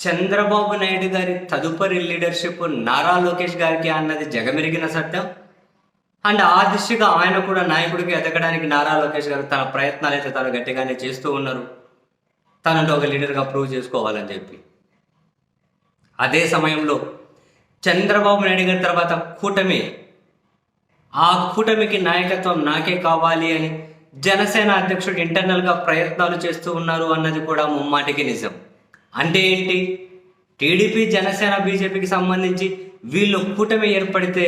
చంద్రబాబు నాయుడు గారి తదుపరి లీడర్షిప్ నారా లోకేష్ గారికి అన్నది జగమెరిగిన సత్యం. అండ్ ఆ దిశగా ఆయన కూడా నాయకుడికి ఎదగడానికి నారా లోకేష్ గారు తన ప్రయత్నాలు అయితే తను గట్టిగానే చేస్తూ ఉన్నారు. తనలో ఒక లీడర్గా ప్రూవ్ చేసుకోవాలని చెప్పి. అదే సమయంలో చంద్రబాబు నాయుడు గారి తర్వాత కూటమి. ఆ కూటమికి నాయకత్వం నాకే కావాలి అని జనసేన అధ్యక్షుడు ఇంటర్నల్గా ప్రయత్నాలు చేస్తూ ఉన్నారు అన్నది కూడా ముమ్మాటికి నిజం. అంటే ఏంటి? టీడీపీ జనసేన బీజేపీకి సంబంధించి వీళ్ళు కూటమి ఏర్పడితే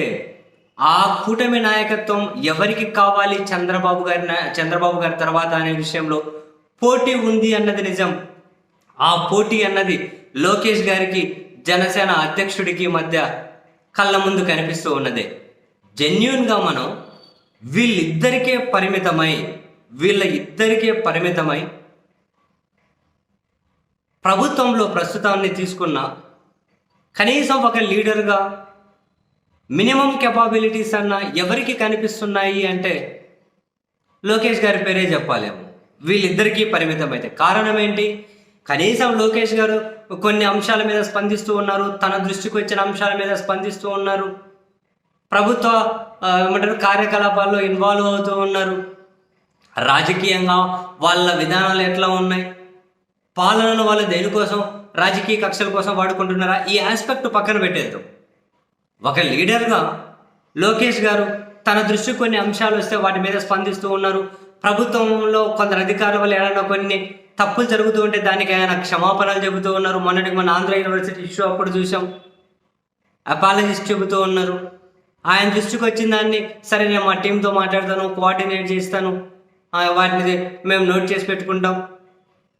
ఆ కూటమి నాయకత్వం ఎవరికి కావాలి? చంద్రబాబు గారి చంద్రబాబు గారి తర్వాత అనే విషయంలో పోటీ ఉంది అన్నది నిజం. ఆ పోటీ అన్నది లోకేష్ గారికి జనసేన అధ్యక్షుడికి మధ్య కళ్ళ ముందు కనిపిస్తూ ఉన్నదే. జెన్యున్గా మనం వీళ్ళిద్దరికే పరిమితమై వీళ్ళ ఇద్దరికే పరిమితమై ప్రభుత్వంలో ప్రస్తుతాన్ని తీసుకున్న కనీసం ఒక లీడర్గా మినిమం కెపాబిలిటీస్ అన్న ఎవరికి కనిపిస్తున్నాయి అంటే లోకేష్ గారి పేరే చెప్పాలేమో. వీళ్ళిద్దరికీ పరిమితం అయితే. కారణం ఏంటి? కనీసం లోకేష్ గారు కొన్ని అంశాల మీద స్పందిస్తూ ఉన్నారు. తన దృష్టికి వచ్చిన అంశాల మీద స్పందిస్తూ ఉన్నారు. ప్రభుత్వ ఏమంటారు కార్యకలాపాల్లో ఇన్వాల్వ్ అవుతూ ఉన్నారు. రాజకీయంగా వాళ్ళ విధానాలు ఎట్లా ఉన్నాయి? పాలనను వాళ్ళు దేనికోసం రాజకీయ కక్షల కోసం వాడుకుంటున్నారా? ఈ ఆస్పెక్ట్ పక్కన పెట్టేద్దాం. ఒక లీడర్గా లోకేష్ గారు తన దృష్టికి కొన్ని అంశాలు వస్తే వాటి మీద స్పందిస్తూ ఉన్నారు. ప్రభుత్వంలో కొందరు అధికారుల వల్ల ఏదైనా కొన్ని తప్పులు జరుగుతూ ఉంటే దానికి ఆయన క్షమాపణలు చెబుతూ ఉన్నారు. మొన్నటికి మన ఆంధ్ర యూనివర్సిటీ ఇష్యూ అప్పుడు చూసాం అపాలజిస్ట్ చెబుతూ ఉన్నారు. ఆయన దృష్టికి వచ్చిన దాన్ని సరే నేను మా టీంతో మాట్లాడతాను కోఆర్డినేట్ చేస్తాను. వాటిని మేము నోట్ చేసి పెట్టుకుంటాం.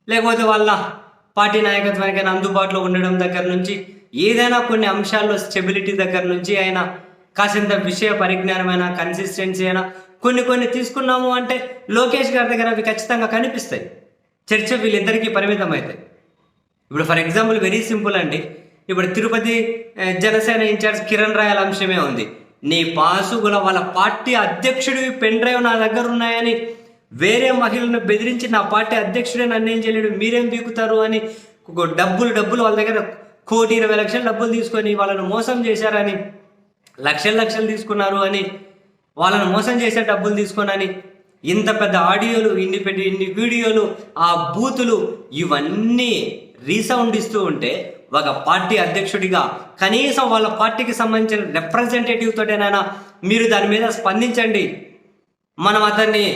లేకపోతే వాళ్ళ పార్టీ నాయకత్వానికి అందుబాటులో ఉండడం దగ్గర నుంచి ఏదైనా కొన్ని అంశాల్లో స్టెబిలిటీ దగ్గర నుంచి అయినా కాసింత విషయ పరిజ్ఞానమైన కన్సిస్టెన్సీ అయినా కొన్ని కొన్ని తీసుకున్నాము అంటే లోకేష్ గారి దగ్గర అవి ఖచ్చితంగా కనిపిస్తాయి. చర్చ వీళ్ళిద్దరికీ పరిమితం అవుతాయి ఇప్పుడు ఫర్ ఎగ్జాంపుల్ వెరీ సింపుల్ అండి. ఇప్పుడు తిరుపతి జనసేన ఇన్ఛార్జ్ కిరణ్ రాయల అంశమే ఉంది. నీ పాసుగుల వాళ్ళ పార్టీ అధ్యక్షుడివి పెన్ డ్రైవ్ నా దగ్గర ఉన్నాయని వేరే మహిళలను బెదిరించి నా పార్టీ అధ్యక్షుడే నన్నేం ఏం చేయలేడు మీరేం బీకుతారు అని డబ్బులు డబ్బులు వాళ్ళ దగ్గర కోటి ఇరవై లక్షల డబ్బులు తీసుకొని వాళ్ళను మోసం చేశారని లక్షలు లక్షలు తీసుకున్నారు అని వాళ్ళను మోసం చేసే డబ్బులు తీసుకొనని ఇంత పెద్ద ఆడియోలు ఇన్ని పెద్ద ఇన్ని వీడియోలు ఆ బూతులు ఇవన్నీ రీసౌండ్ ఇస్తూ ఉంటే ఒక పార్టీ అధ్యక్షుడిగా కనీసం వాళ్ళ పార్టీకి సంబంధించిన రిప్రజెంటేటివ్ తోటేనైనా మీరు దాని మీద స్పందించండి. మనం అతన్ని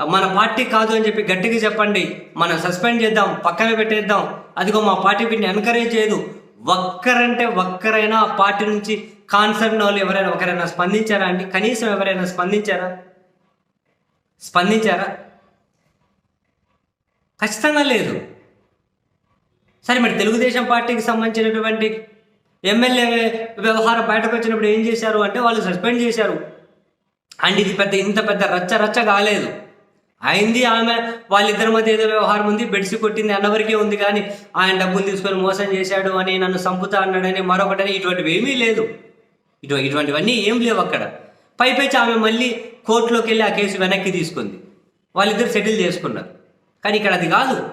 మన పార్టీ కాదు అని చెప్పి గట్టిగా చెప్పండి. మనం సస్పెండ్ చేద్దాం పక్కన పెట్టేద్దాం. అదిగో మా పార్టీ వీటిని ఎంకరేజ్ చేయదు. ఒక్కరంటే ఒక్కరైనా ఆ పార్టీ నుంచి కాన్సర్న్ వాళ్ళు ఎవరైనా ఒకరైనా స్పందించారా అండి? కనీసం ఎవరైనా స్పందించారా? స్పందించారా? ఖచ్చితంగా లేదు. సరే మరి తెలుగుదేశం పార్టీకి సంబంధించినటువంటి ఎమ్మెల్యే వ్యవహారం బయటకు వచ్చినప్పుడు ఏం చేశారు అంటే వాళ్ళు సస్పెండ్ చేశారు. అండ్ ఇది పెద్ద ఇంత పెద్ద రచ్చ రచ్చ కాలేదు. అయింది ఆమె. వాళ్ళిద్దరి మధ్య ఏదో వ్యవహారం ఉంది. బెడ్సి కొట్టింది అన్నవరకే ఉంది కానీ ఆయన డబ్బులు తీసుకొని మోసం చేశాడు అని నన్ను సంపుతా అన్నాడని మరొకటని ఇటువంటివి ఏమీ లేదు. ఇటు ఇటువంటివన్నీ ఏం లేవు అక్కడ. పైపేచి ఆమె మళ్ళీ కోర్టులోకి వెళ్ళి ఆ కేసు వెనక్కి తీసుకుంది. వాళ్ళిద్దరు సెటిల్ చేసుకున్నారు. కానీ ఇక్కడ అది కాదు.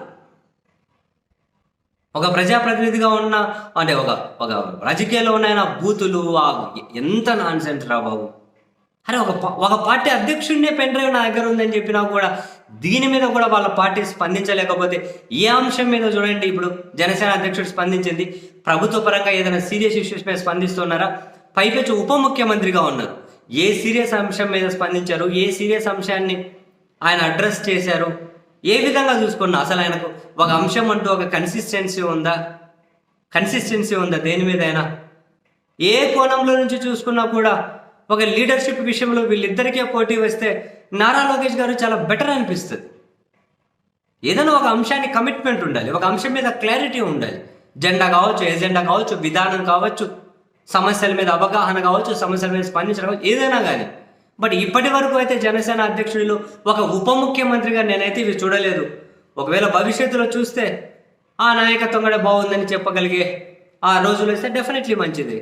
ఒక ప్రజాప్రతినిధిగా ఉన్న అంటే ఒక ఒక రాజకీయాల్లో ఉన్న ఆయన బూతులు ఆ ఎంత నాన్సెన్స్ రా బాబు. అరే ఒక ఒక పార్టీ అధ్యక్షుడినే పెన్ డ్రైవ్ నా దగ్గర ఉందని చెప్పినా కూడా దీని మీద కూడా వాళ్ళ పార్టీ స్పందించలేకపోతే ఏ అంశం మీద చూడండి ఇప్పుడు జనసేన అధ్యక్షుడు స్పందించింది. ప్రభుత్వ పరంగా ఏదైనా సీరియస్ ఇష్యూస్ మీద స్పందిస్తున్నారా? పైపెచ్చు ఉప ముఖ్యమంత్రిగా ఉన్నారు. ఏ సీరియస్ అంశం మీద స్పందించారు? ఏ సీరియస్ అంశాన్ని ఆయన అడ్రస్ చేశారు? ఏ విధంగా చూసుకున్నా? అసలు ఆయనకు ఒక అంశం అంటూ ఒక కన్సిస్టెన్సీ ఉందా? కన్సిస్టెన్సీ ఉందా దేని మీదైనా ఏ కోణంలో నుంచి చూసుకున్నా కూడా ఒక లీడర్షిప్ విషయంలో వీళ్ళిద్దరికే పోటీ వస్తే నారా లోకేష్ గారు చాలా బెటర్ అనిపిస్తుంది. ఏదైనా ఒక అంశాన్ని కమిట్మెంట్ ఉండాలి ఒక అంశం మీద క్లారిటీ ఉండాలి. జెండా కావచ్చు ఎజెండా కావచ్చు విధానం కావచ్చు సమస్యల మీద అవగాహన కావచ్చు సమస్యల మీద స్పందించడం కావచ్చు ఏదైనా కానీ బట్ ఇప్పటి వరకు అయితే జనసేన అధ్యక్షుడిలో ఒక ఉప ముఖ్యమంత్రిగా నేనైతే ఇవి చూడలేదు. ఒకవేళ భవిష్యత్తులో చూస్తే ఆ నాయకత్వం కూడా బాగుందని చెప్పగలిగే ఆ రోజులు వస్తే డెఫినెట్లీ మంచిది.